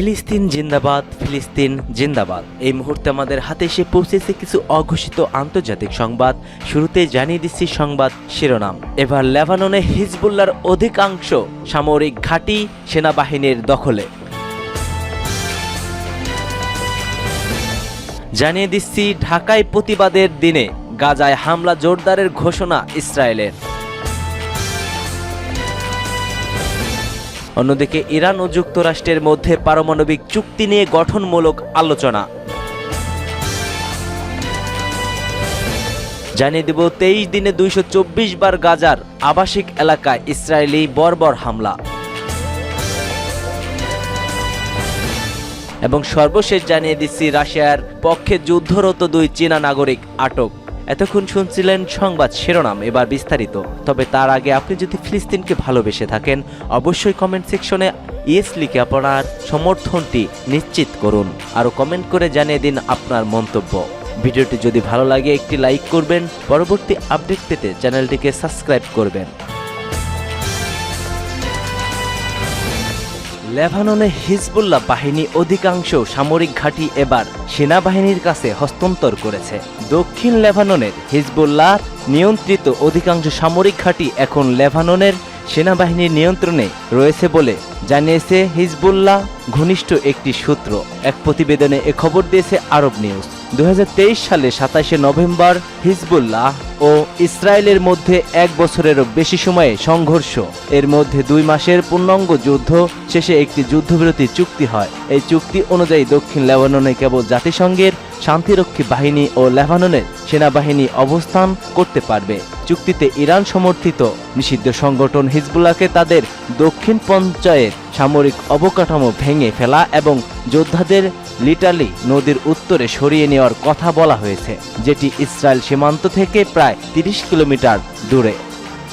ফিলিস্তিন জিন্দাবাদ ফিলিস্তিন জিন্দাবাদ। এই মুহূর্তে আমাদের হাতে এসে পৌঁছেছে কিছু অঘোষিত আন্তর্জাতিক সংবাদ। শুরুতে জানিয়ে দিচ্ছি সংবাদ শিরোনাম। এবার লেবাননে হিজবুল্লার অধিকাংশ সামরিক ঘাঁটি সেনাবাহিনীর দখলে। জানিয়ে দিচ্ছি, ঢাকায় প্রতিবাদের দিনে গাজায় হামলা জোরদারের ঘোষণা ইসরায়েলের। অন্যদিকে ইরান ও যুক্তরাষ্ট্রের মধ্যে পারমাণবিক চুক্তি নিয়ে গঠনমূলক আলোচনা। জানিয়ে দেব, তেইশ দিনে দুইশো চব্বিশ বার গাজার আবাসিক এলাকায় ইসরায়েলি বর্বর হামলা। এবং সর্বশেষ জানিয়ে দিচ্ছি, রাশিয়ার পক্ষে যুদ্ধরত দুই চীনা নাগরিক আটক। এতক্ষণ শুনছিলেন সংবাদ শিরোনাম, এবার বিস্তারিত। তবে তার আগে আপনি যদি ফিলিস্তিনকে ভালোবেসে থাকেন, অবশ্যই কমেন্ট সেকশনে ইয়েস লিখে আপনার সমর্থনটি নিশ্চিত করুন। আরও কমেন্ট করে জানিয়ে দিন আপনার মন্তব্য। ভিডিওটি যদি ভালো লাগে, একটি লাইক করবেন। পরবর্তী আপডেট পেতে চ্যানেলটিকে সাবস্ক্রাইব করবেন। লেবাননে হিজবুল্লাহ বাহিনী অধিকাংশ সামরিক ঘাঁটি এবার সেনাবাহিনীর কাছে হস্তান্তর করেছে। দক্ষিণ লেবাননের হিজবুল্লাহ নিয়ন্ত্রিত অধিকাংশ সামরিক ঘাঁটি এখন লেবাননের সেনাবাহিনীর নিয়ন্ত্রণে রয়েছে বলে জানিয়েছে হিজবুল্লাহ ঘনিষ্ঠ একটি সূত্র। এক প্রতিবেদনে এ খবর দিয়েছে আরব নিউজ। দুই হাজার তেইশ সালে সাতাশে নভেম্বর হিজবুল্লাহ ও ইসরায়েলের মধ্যে এক বছরেরও বেশি সময়ে সংঘর্ষ। এর মধ্যে দুই মাসের পূর্ণাঙ্গ যুদ্ধ শেষে একটি যুদ্ধবিরতি চুক্তি হয়। এই চুক্তি অনুযায়ী দক্ষিণ লেবাননে কেবল জাতিসংঘের শান্তিরক্ষী বাহিনী ও লেবাননের সেনাবাহিনী অবস্থান করতে পারবে। চুক্তিতে ইরান সমর্থিত নিষিদ্ধ সংগঠন হিজবুল্লাহকে তাদের দক্ষিণ পঞ্চায়েত সামরিক অবকাঠামো ভেঙে ফেলা এবং যোদ্ধাদের লিটালি নদীর উত্তরে সরিয়ে নেওয়ার কথা বলা হয়েছে, যেটি ইসরায়েল সীমান্ত থেকে প্রায় তিরিশ কিলোমিটার দূরে।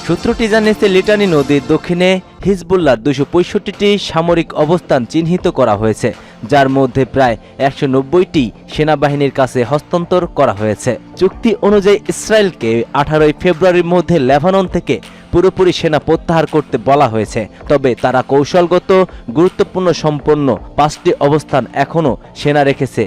সূত্রটি জানিয়েছে লিটানি নদীর দক্ষিণে হিজবুল্লার দুশো পঁয়ষট্টিটি সামরিক অবস্থান চিহ্নিত করা হয়েছে, যার মধ্যে প্রায় একশো নব্বইটি সেনাবাহিনীর কাছে হস্তান্তর করা হয়েছে। চুক্তি অনুযায়ী ইসরায়েলকে আঠারোই ফেব্রুয়ারির মধ্যে লেবানন থেকে পুরোপুরি সেনা প্রত্যাহার করতে বলা হয়েছে। তবে তারা কৌশলগত, গুরুত্বপূর্ণ, সম্পন্ন পাঁচটি অবস্থান এখনও সেনা রেখেছে।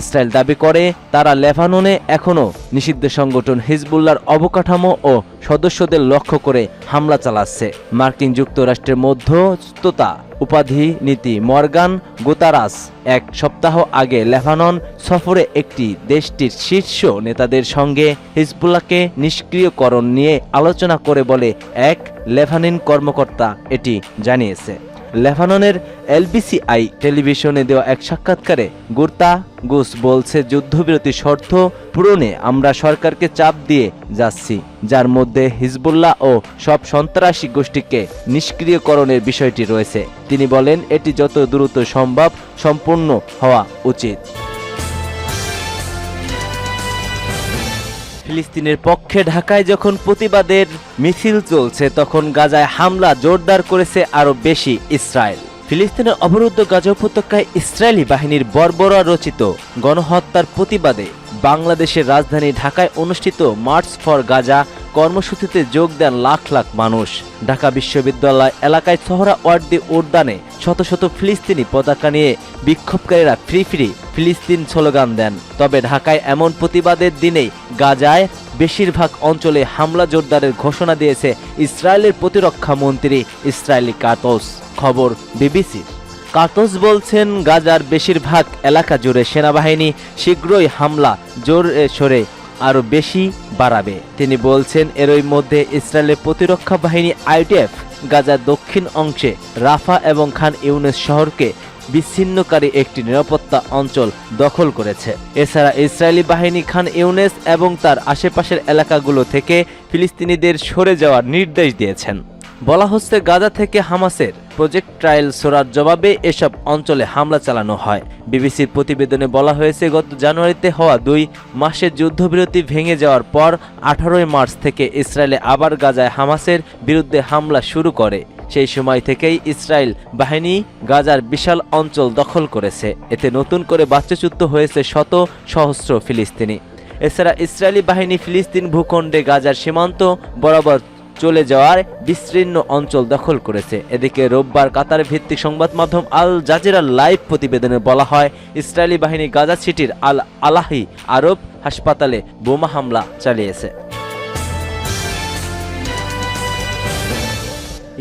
ইসরায়েল দাবি করে, তারা লেবাননে এখনও নিষিদ্ধ সংগঠন হিজবুল্লার অবকাঠামো ও সদস্যদের লক্ষ্য করে হামলা চালাচ্ছে। মার্কিন যুক্তরাষ্ট্রের মধ্যস্থতা উপাধি নীতি। মর্গান গোতারাস এক সপ্তাহ আগে লেবানন সফরে একটি দেশটির শীর্ষ নেতাদের সঙ্গে হিজবুল্লাহকে নিষ্ক্রিয়করণ নিয়ে আলোচনা করে বলে এক লেভানিন কর্মকর্তা এটি জানিয়েছে। লেবাননের এলবিসিআই টেলিভিশনে দেওয়া এক সাক্ষাৎকারে গুর্তা গুস বলছে, যুদ্ধবিরতি শর্ত পূরণে আমরা সরকারকে চাপ দিয়ে যাচ্ছি, যার মধ্যে হিজবুল্লাহ ও সব সন্ত্রাসী গোষ্ঠীকে নিষ্ক্রিয়করণের বিষয়টি রয়েছে। তিনি বলেন, এটি যত দ্রুত সম্ভব সম্পূর্ণ হওয়া উচিত। ফিলিস্তিনের পক্ষে ঢাকায় যখন প্রতিবাদের মিছিল চলছে, তখন গাজায় হামলা জোরদার করেছে আরও বেশি ইসরায়েল। ফিলিস্তিনের অবরুদ্ধ গাজা উপত্যকায় ইসরায়েলি বাহিনীর বর্বরা রচিত গণহত্যার প্রতিবাদে বাংলাদেশের রাজধানী ঢাকায় অনুষ্ঠিত মার্চ ফর গাজা কর্মসূচিতে যোগ দেন লাখ লাখ মানুষ। ঢাকা বিশ্ববিদ্যালয় এলাকায় সোহরা ওয়ার্দি উদ্যানে শত শত ফিলিস্তিনি পতাকা নিয়ে বিক্ষোভকারীরা ফ্রি ফ্রি ফিলিস্তিন স্লোগান দেন। তবে ঢাকায় এমন প্রতিবাদের দিনেই গাজায় বেশিরভাগ অঞ্চলে হামলা জোরদারের ঘোষণা দিয়েছে ইসরায়েলের প্রতিরক্ষা মন্ত্রী ইসরায়েলি কাতোস। খবর বিবিসির। কাতোস বলছেন, গাজার বেশিরভাগ এলাকা জুড়ে সেনাবাহিনী শীঘ্রই হামলা জোর সরে আরও বেশি বাড়াবে। তিনি বলছেন, এরই মধ্যে ইসরায়েলের প্রতিরক্ষা বাহিনী আইডিএফ গাজার দক্ষিণ অংশে রাফা এবং খান ইউনেস শহরকে বিচ্ছিন্নকারী একটি নিরাপত্তা অঞ্চল দখল করেছে। এছাড়া ইসরায়েলি বাহিনী খান ইউনেস এবং তার আশেপাশের এলাকাগুলো থেকে ফিলিস্তিনিদের সরে যাওয়ার নির্দেশ দিয়েছেন। বলা হচ্ছে গাজা থেকে হামাসের প্রজেক্ট ট্রায়াল সোরার জবাবে এসব অঞ্চলে হামলা চালানো হয়। বিবিসির প্রতিবেদনে বলা হয়েছে, গত জানুয়ারিতে হওয়া দুই মাসের যুদ্ধবিরতি ভেঙে যাওয়ার পর আঠারোই মার্চ থেকে ইসরায়েলে আবার গাজায় হামাসের বিরুদ্ধে হামলা শুরু করে। সেই সময় থেকেই ইসরায়েল বাহিনী গাজার বিশাল অঞ্চল দখল করেছে। এতে নতুন করে বাস্তুচ্যুত হয়েছে শত সহস্র ফিলিস্তিনি। এছাড়া ইসরায়েলি বাহিনী ফিলিস্তিন ভূখণ্ডে গাজার সীমান্ত বরাবর চলে যাওয়ার বিস্তীর্ণ অঞ্চল দখল করেছে। এদিকে রোববার কাতার ভিত্তিক সংবাদ মাধ্যম আল জাজিরার লাইভ প্রতিবেদনে বলা হয়, ইসরায়েলি বাহিনী গাজা সিটির আল আলাহি আরব হাসপাতালে বোমা হামলা চালিয়েছে।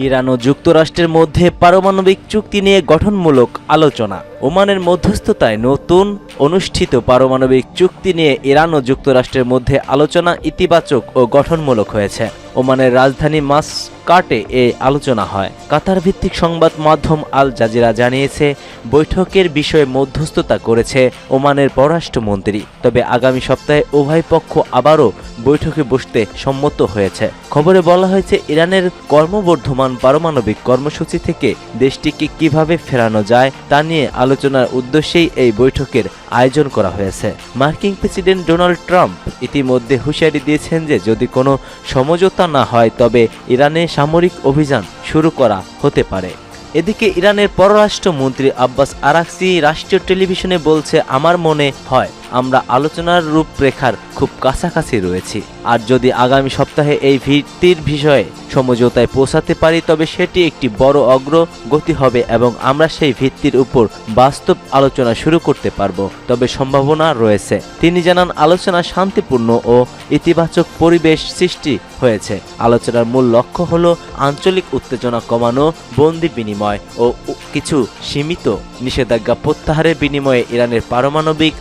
ইরান ও যুক্তরাষ্ট্রের মধ্যে পারমাণবিক চুক্তি নিয়ে গঠনমূলক আলোচনা। ওমানের মধ্যস্থতায় নতুন অনুষ্ঠিত পারমাণবিক চুক্তি নিয়ে ইরান ও যুক্তরাষ্ট্রের মধ্যে আলোচনা ইতিবাচক ও গঠনমূলক হয়েছে। ওমানের রাজধানী মাসকাটে এ আলোচনা হয়। কাতার ভিত্তিক সংবাদ মাধ্যম আল জাজিরা জানিয়েছে, বৈঠকের বিষয়ে মধ্যস্থতা করেছে ওমানের পররাষ্ট্রমন্ত্রী। তবে আগামী সপ্তাহে উভয় পক্ষ আবারও বৈঠকে বসতে সম্মত হয়েছে। খবরে বলা হয়েছে, ইরানের কর্মবর্ধমান পারমাণবিক কর্মসূচি থেকে দেশটিকে কীভাবে ফেরানো যায় তা নিয়ে আলোচনার উদ্দেশ্যেই এই বৈঠকের আয়োজন করা হয়েছে। মার্কিন প্রেসিডেন্ট ডোনাল্ড ট্রাম্প ইতিমধ্যে হুঁশিয়ারি দিয়েছেন যে, যদি কোনো সমঝোতা না হয় তবে ইরানে সামরিক অভিযান শুরু করা হতে পারে। এদিকে ইরানের পররাষ্ট্রমন্ত্রী আব্বাস আরাকসি রাষ্ট্রীয় টেলিভিশনে বলছে, আমার মনে হয় আমরা আলোচনার রূপরেখার খুব কাছাকাছি রয়েছি। আর যদি আগামী সপ্তাহে এই ভিত্তির বিষয়ে সমঝোতায় পৌঁছাতে পারি, তবে সেটি একটি বড় অগ্রগতি হবে এবং আমরা সেই ভিত্তির উপর বাস্তব আলোচনা শুরু করতে পারব। তবে সম্ভাবনা রয়েছে। তিনি জানান, আলোচনা শান্তিপূর্ণ ও ইতিবাচক পরিবেশ সৃষ্টি হয়েছে। আলোচনার মূল লক্ষ্য হলো আঞ্চলিক উত্তেজনা কমানো, বন্দি বিনিময় ও কিছু সীমিত নিষেধাজ্ঞা প্রত্যাহারের বিনিময়ে ইরানের পারমাণবিক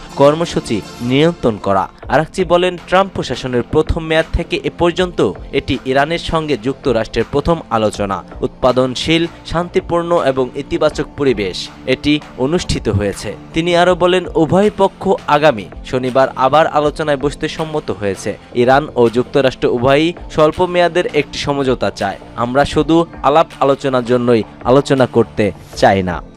কর্মসূচি নিয়ন্ত্রণ করা। আরাকচি বলেন, ট্রাম্প প্রশাসনের প্রথম মেয়াদ থেকে এ পর্যন্ত এটি ইরানের সঙ্গে যুক্তরাষ্ট্রের প্রথম আলোচনা। উৎপাদনশীল, শান্তিপূর্ণ এবং ইতিবাচক পরিবেশ এটি অনুষ্ঠিত হয়েছে। তিনি আরও বলেন, উভয় পক্ষ আগামী শনিবার আবার আলোচনায় বসতে সম্মত হয়েছে। ইরান ও যুক্তরাষ্ট্র উভয়ই স্বল্প মেয়াদের একটি সমঝোতা চায়। আমরা শুধু আলাপ আলোচনার জন্যই আলোচনা করতে চাই না।